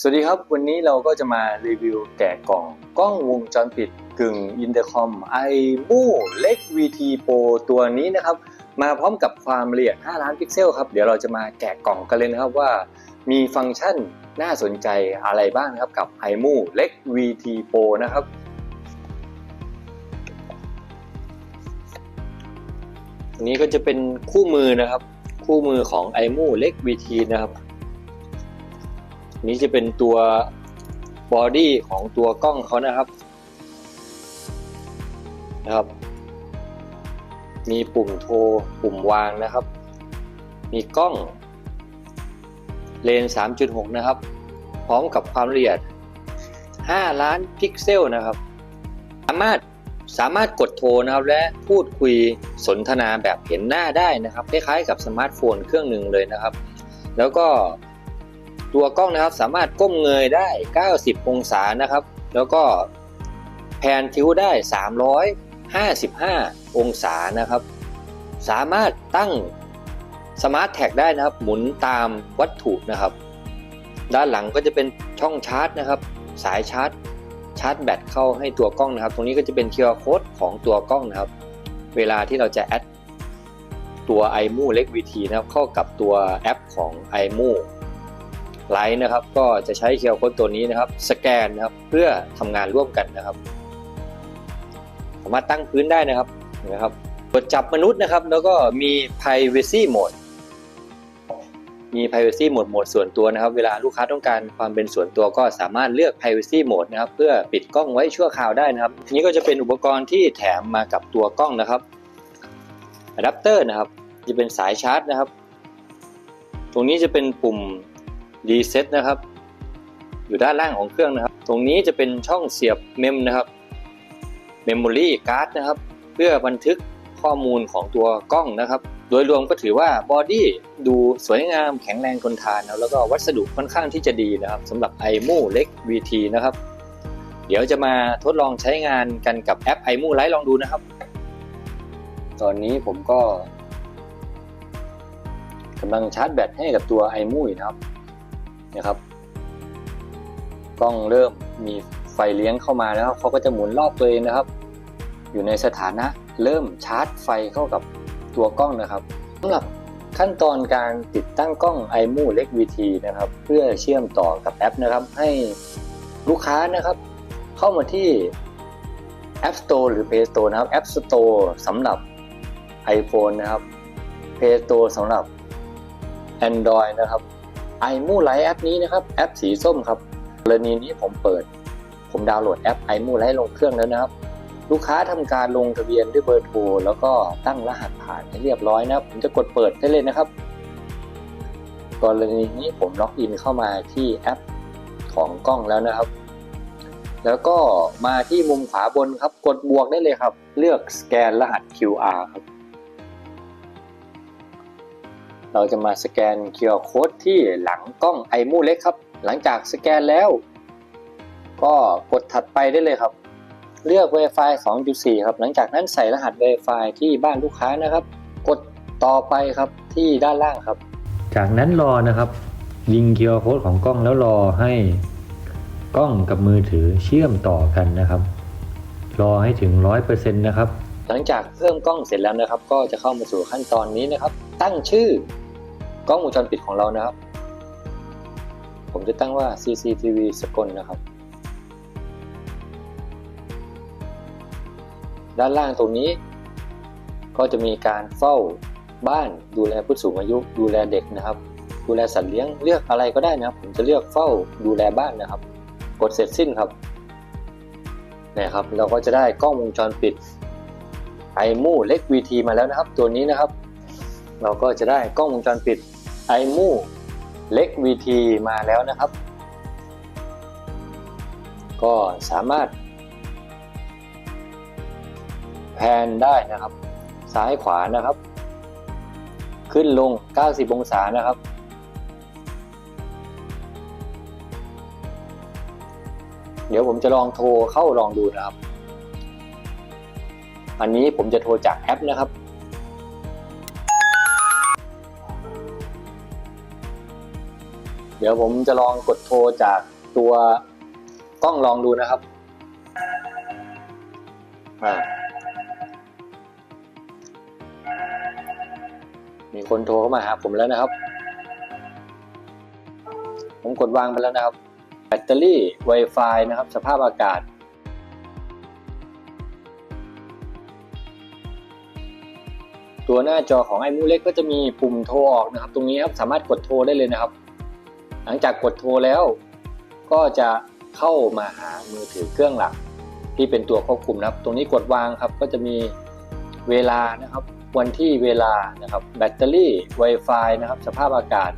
สวัสดีครับ วันนี้เราก็จะมารีวิวแกะกล่องกล้องวงจรปิดกึ่งอินเตอร์คอมไอมูเล็ก VT Pro ตัวนี้นะครับ มาพร้อมกับความละเอียด 5 ล้านพิกเซลครับ เดี๋ยวเราจะมาแกะกล่องกันเลยนะครับว่า มีฟังก์ชันน่าสนใจอะไรบ้างนะครับกับ i m o เล็ก VT Pro นะครับนนี้ก็จะเป็นคู่มือนะครับ คู่มือของ i m o เล็ก VT นะครับ นี้จะเป็นตัวบอดี้ของตัวกล้องเขานะครับ นะครับ มีปุ่มโทร ปุ่มวางนะครับ มีกล้อง เลน 3.6 นะครับ พร้อมกับความละเอียด 5 ล้านพิกเซลนะครับ สามารถสามารถกดโทรนะครับและพูดคุยสนทนาแบบเห็นหน้าได้นะครับ คล้ายๆกับสมาร์ทโฟนเครื่องหนึ่งเลยนะครับ แล้วก็ ตัวกล้องนะครับสามารถก้มเงยได้ 90 องศานะครับ แล้วก็แพนทิวได้ 355 องศานะครับ สามารถตั้งสมาร์ทแท็กได้นะครับ หมุนตามวัตถุนะครับ ด้านหลังก็จะเป็นช่องชาร์จนะครับ สายชาร์จชาร์จแบตเข้าให้ตัวกล้องนะครับ ตรงนี้ก็จะเป็น QR code ของตัวกล้องนะครับ เวลาที่เราจะแอดตัว iMu เล็ก VT นะครับ เข้ากับตัวแอปของ iMu ไลท์นะครับ ก็จะใช้ QR code ตัวนี้นะครับ สแกนนะครับเพื่อทำงานร่วมกันนะครับ สามารถตั้งพื้นได้นะครับนะครับตรวจจับมนุษย์นะครับ แล้วก็มี privacy mode มี privacy mode โหมดส่วนตัวนะครับ เวลาลูกค้าต้องการความเป็นส่วนตัวก็สามารถเลือก privacy mode นะครับ เพื่อปิดกล้องไว้ชั่วคราวได้นะครับทีนี้ก็จะเป็นอุปกรณ์ที่แถมมากับตัวกล้องนะครับอะแดปเตอร์นะครับ จะเป็นสายชาร์จนะครับ ตรงนี้จะเป็นปุ่ม รีเซ็ตนะครับ อยู่ด้านล่างของเครื่องนะครับ ตรงนี้จะเป็นช่องเสียบเมมนะครับเมมโมรี่การ์ดนะครับ เพื่อบันทึกข้อมูลของตัวกล้องนะครับ โดยรวมก็ถือว่าบอดี้ดูสวยงามแข็งแรงทนทานแล้วก็วัสดุค่อนข้างที่จะดีนะครับสำหรับ i m o เล็ก VT นะครับ เดี๋ยวจะมาทดลองใช้งานกันกับแอป i m o Lite ลองดูนะครับ ตอนนี้ผมก็กำลังชาร์จแบตให้กับตัว i m o อมูนะครับ นะครับ กล้องเริ่มมีไฟเลี้ยงเข้ามาแล้วเขาก็จะหมุนรอบตัวเองนะครับ อยู่ในสถานะเริ่มชาร์จไฟเข้ากับตัวกล้องนะครับสำหรับขั้นตอนการติดตั้งกล้อง iMu เล็ก VT นะครับ เพื่อเชื่อมต่อกับแอปนะครับ ให้ลูกค้านะครับ เข้ามาที่ App Store หรือ Play Store นะครับ App Store สำหรับ iPhone นะครับ Play Store สำหรับ Android นะครับ i m o Lite แอปนี้นะครับแอปสีส้มครับกรณีนี้ผมเปิด ผมดาวน์โหลดแอป i m o Lite ลงเครื่องแล้วนะครับ ลูกค้าทำการลงทะเบียนด้วยเบอร์โทรแล้วก็ตั้งรหัสผ่านให้เรียบร้อยนะครับผมจะกดเปิดได้เลยนะครับ กรณีนี้ผมล็อกอินเข้ามาที่แอปของกล้องแล้วนะครับ แล้วก็มาที่มุมขวาบนครับกดบวกได้เลยครับ เลือกสแกนรหัส QR ครับ เราจะมาสแกน QR Code ที่หลังกล้อง i m o เล็กครับ หลังจากสแกนแล้ว ก็กดถัดไปได้เลยครับ เลือก Wi-Fi 2.4 ครับ หลังจากนั้นใส่รหัส Wi-Fi ที่บ้านลูกค้านะครับ กดต่อไปครับที่ด้านล่างครับ จากนั้นรอนะครับ ยิง QR code ของกล้องแล้วรอให้กล้องกับมือถือเชื่อมต่อกันนะครับ รอให้ถึง 100%นะครับ หลังจากเพิ่มกล้องเสร็จแล้วนะครับ ก็จะเข้ามาสู่ขั้นตอนนี้นะครับ ตั้งชื่อ กล้องวงจรปิดของเรานะครับ ผมจะตั้งว่า CCTV สกลนะครับ ด้านล่างตรงนี้ ก็จะมีการเฝ้าบ้านดูแลผู้สูงอายุดูแลเด็กนะครับ ดูแลสัตว์เลี้ยงเลือกอะไรก็ได้นะครับ ผมจะเลือกเฝ้าดูแลบ้านนะครับ กดเสร็จสิ้นครับนี่ครับ เราก็จะได้กล้องวงจรปิดไอมูเล็ก VT มาแล้วนะครับ ตัวนี้นะครับ เราก็จะได้กล้องวงจรปิด ไอมูเล็ก VT มาแล้วนะครับ ก็สามารถ แพนได้นะครับ ซ้ายขวานะครับ ขึ้นลง 90 องศานะครับ เดี๋ยวผมจะลองโทรเข้าลองดูนะครับ อันนี้ผมจะโทรจากแอปนะครับ เดี๋ยวผมจะลองกดโทรจากตัวกล้องลองดูนะครับอ่ามีคนโทรเข้ามาหาผมแล้วนะครับ ผมกดวางไปแล้วนะครับ แบตเตอรี่ Wi-Fi นะครับ สภาพอากาศ ตัวหน้าจอของไอ้มูเล็กก็จะมีปุ่มโทรออกนะครับ ตรงนี้ครับสามารถกดโทรได้เลยนะครับ หลังจากกดโทรแล้ว ก็จะเข้ามาหามือถือเครื่องหลัก ที่เป็นตัวควบคุมนะครับ ตรงนี้กดวางครับก็จะมีเวลานะครับ วันที่เวลานะครับ แบตเตอรี่ Wi-Fi นะครับ สภาพอากาศ